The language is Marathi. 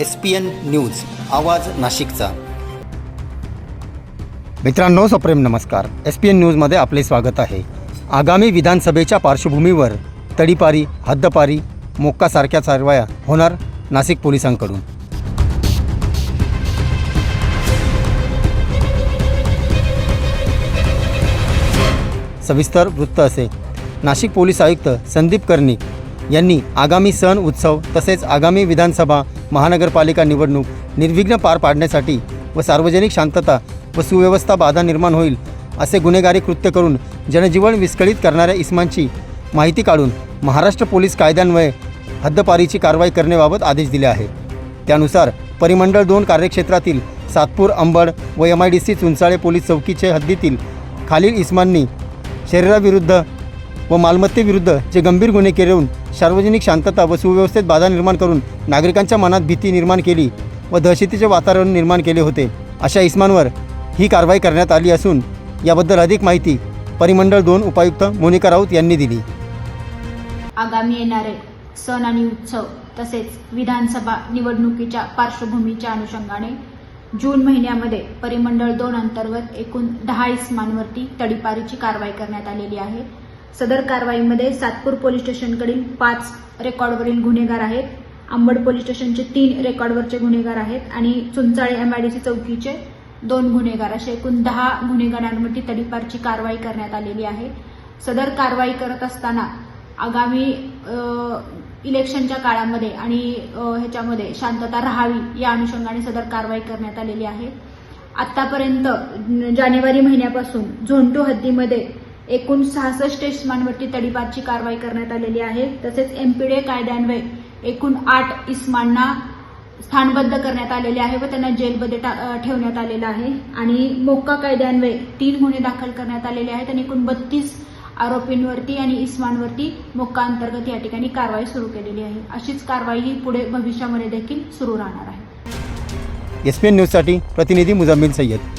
एस पी एन न्यूज आवाज नाशिकचा. मित्रांनो सप्रेम नमस्कार. एस पी एन न्यूजमध्ये आपले स्वागत आहे. आगामी विधानसभेच्या पार्श्वभूमीवर तडीपारी हद्दपारी मोक्कासारख्या चारवाया होणार नाशिक पोलिसांकडून. सविस्तर वृत्त असे. नाशिक पोलीस आयुक्त संदीप कर्णिक यांनी आगामी सण उत्सव तसेच आगामी विधानसभा महानगरपालिका निवडणूक निर्विघ्न पार पाडण्यासाठी व सार्वजनिक शांतता व सुव्यवस्था बाधा निर्माण होईल असे गुन्हेगारी कृत्य करून जनजीवन विस्कळीत करणाऱ्या इस्मांची माहिती काढून महाराष्ट्र पोलीस कायद्यान्वये हद्दपारीची कारवाई करण्याबाबत आदेश दिले आहे त्यानुसार परिमंडळ दोन कार्यक्षेत्रातील सातपूर अंबड व M I D C Chunchale police चौकीचे हद्दीतील खालील इस्मांनी शरीराविरुद्ध व मालमत्तेविरुद्ध जे गंभीर गुन्हे केलेवून सार्वजनिक शांतता व सुव्यवस्थेत बाधा निर्माण करून नागरिकांच्या मनात भीती निर्माण केली व दहशतीचे वातावरण निर्माण केले होते अशा इस्मांवर ही कारवाई करण्यात आली असून याबद्दल अधिक माहिती परिमंडळ दोन उपायुक्त मोनिका राऊत यांनी दिली. आगामी येणारे सण आणि उत्सव तसेच विधानसभा निवडणुकीच्या पार्श्वभूमीच्या अनुषंगाने जून महिन्यामध्ये परिमंडळ दोन अंतर्गत एकूण दहा इस्मांवरती तडीपारीची कारवाई करण्यात आलेली आहे. सदर कारवाईमध्ये सातपूर पोलीस स्टेशनकडील पाच रेकॉर्डवरील गुन्हेगार आहेत. अंबड पोलीस स्टेशनचे तीन रेकॉर्डवरचे गुन्हेगार आहेत आणि चुंचाळे एमआयडीसी चौकीचे दोन गुन्हेगार. असे एकूण दहा गुन्हेगारांवरती तडीपारची कारवाई करण्यात आलेली आहे. सदर कारवाई करत असताना आगामी इलेक्शनच्या काळामध्ये आणि ह्याच्यामध्ये शांतता राहावी या अनुषंगाने सदर कारवाई करण्यात आलेली आहे. आतापर्यंत जानेवारी महिन्यापासून झोन टू हद्दीमध्ये एकूण सहासष्ट इस्मांवरती तडीपारची कारवाई करण्यात आलेली आहे. तसेच एमपीडे कायद्यान्वये एकूण आठ इस्मांना स्थानबद्ध करण्यात आलेले आहे व त्यांना जेलमध्ये ठेवण्यात आलेलं आहे. आणि मोक्का कायद्यान्वये तीन गुन्हे दाखल करण्यात आलेले आहेत आणि एकूण बत्तीस आरोपींवरती आणि इस्मांवरती मोक्का अंतर्गत या ठिकाणी कारवाई सुरू केलेली आहे. अशीच कारवाई ही पुढे भविष्यामध्ये देखील सुरू राहणार आहे. एसपीएन न्यूजसाठी प्रतिनिधी मुजम्मिल सय्यद.